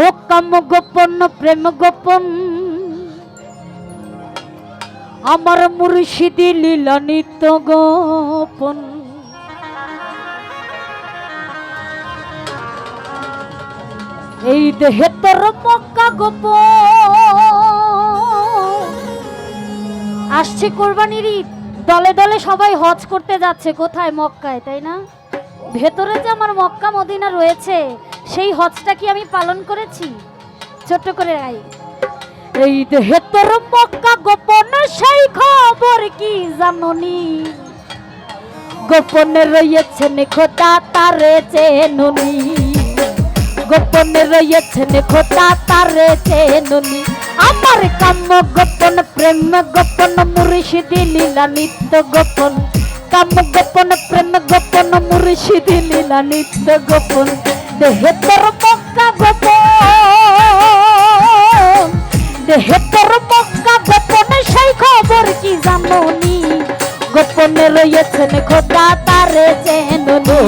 ও কাম গোপন, প্রেম গোপন। আমার মুর্শিদি লীলা নিত্য গোপন। এই দেহে তোর মক্কা গোপন। আসছে কোরবানির দলে দলে সবাই হজ করতে যাচ্ছে কোথায়? মক্কায়, তাই না? ভেতরে যে আমার মক্কা মদিনা রয়েছে, সেই হজটা কি আমি পালন করেছি? ছোট্ট করে আই এই দেহে তোর মক্কা গোপন, সেই খবর কি জাননি? গোপনে রয়েছেন খোটা তারে চেনুনি। গোপনে রয়েছেন খোটা তারে চেনুনি। আমার কাম্য গোপন প্রেম, গোপন মুর্শিদি, লীলা নিত্য গোপন। কাম্য গোপন মুর্শিদি লীলা নিত্য গোপন। দেহে তোর মক্কা গোপন। দেহে তোর মক্কা গোপন, সেই খবর কি জাননি? গোপনে রয়েছেন খোদা তারে চেনুনি।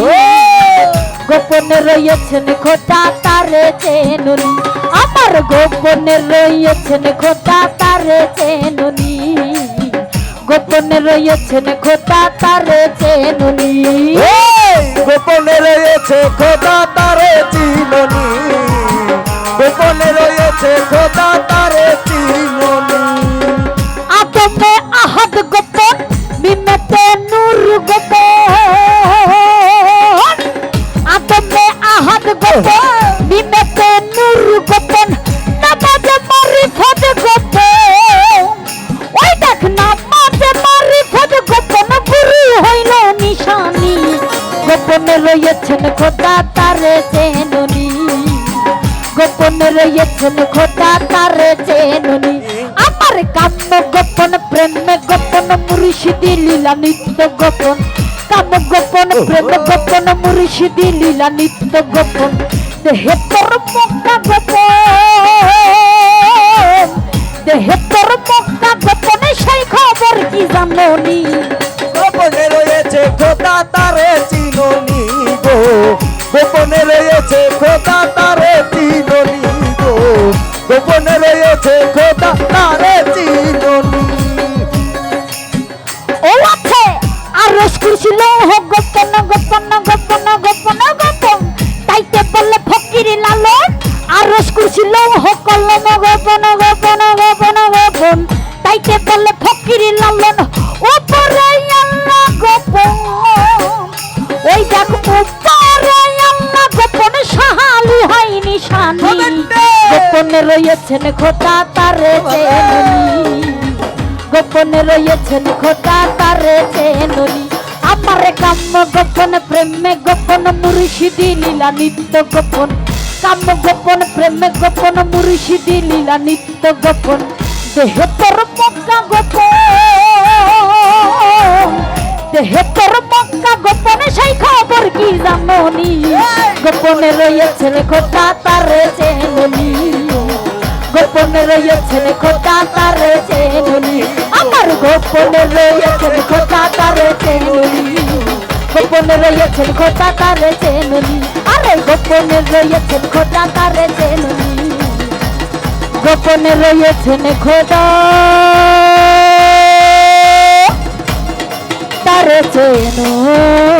গোপনে রয়েছেন খোদা তারে চেনুনি। আমার গোপনে রয়েছেন খোদা তারে চেনুনি। গোপনে রয়েছেন খোদা তারে চেনুনি। গোপনে রয়েছে খোদা তারে চিননি। গোপনে রয়েছে খোদা তারে চিননি। আদমে আহাদ গোপন মিমেতে নূর গোপন। আদমে আহাদ গোপন মিমেতে রয়েছেন খোদা তারে চেননি। গোপনে রয়েছেন খোদা তারে চেননি। আমার কাম্য গোপন, প্রেম গোপন, মুর্শিদি লীলা, নিত্য গোপন। কাম গোপন, প্রেম গোপন, মুর্শিদি লীলা, নিত্য গোপন। দেহে তোর মক্কা গোপন। দেহে তোর মক্কা গোপন সেই খবর কি জাননি? রয়েছে খোদা তারে চিননি গো। গোপনে রয়েছে খোদা তারে চিননি। ও আছে, আর রসকুর ছিল গোপন গোপন গোপন গোপন গোপন। তাইতে বললে ফকিরি লালন, আর রসকুর ছিল কলম, গোপন গোপন গোপন গোপন। তাইতে বললে ফকিরি লালন। নিশানি গোপনে রয়েছেন খোদা তারে চেননি। গোপনে রয়েছেন খোদা তারে চেননি। আমার কাম্য গোপন প্রেমে গোপন মুর্শিদি লীলা নিত্য গোপন। কাম্য গোপন প্রেমে গোপন মুর্শিদি লীলা নিত্য গোপন। দেহে তোর গোপন। গোপনে রয়েছেন খোদা তারে চেননি গোপনে রয়েছেন খোদা তারে চেনুনি আমার গোপনে রয়েছেন খোদা তারে চেনুনি গোপনে রয়েছেন খোদা তারে চেনুনি আরে গোপনে রয়েছেন খোদা তারে চেনুনি গোপনে রয়েছেন খোদা। তারে চেনুনি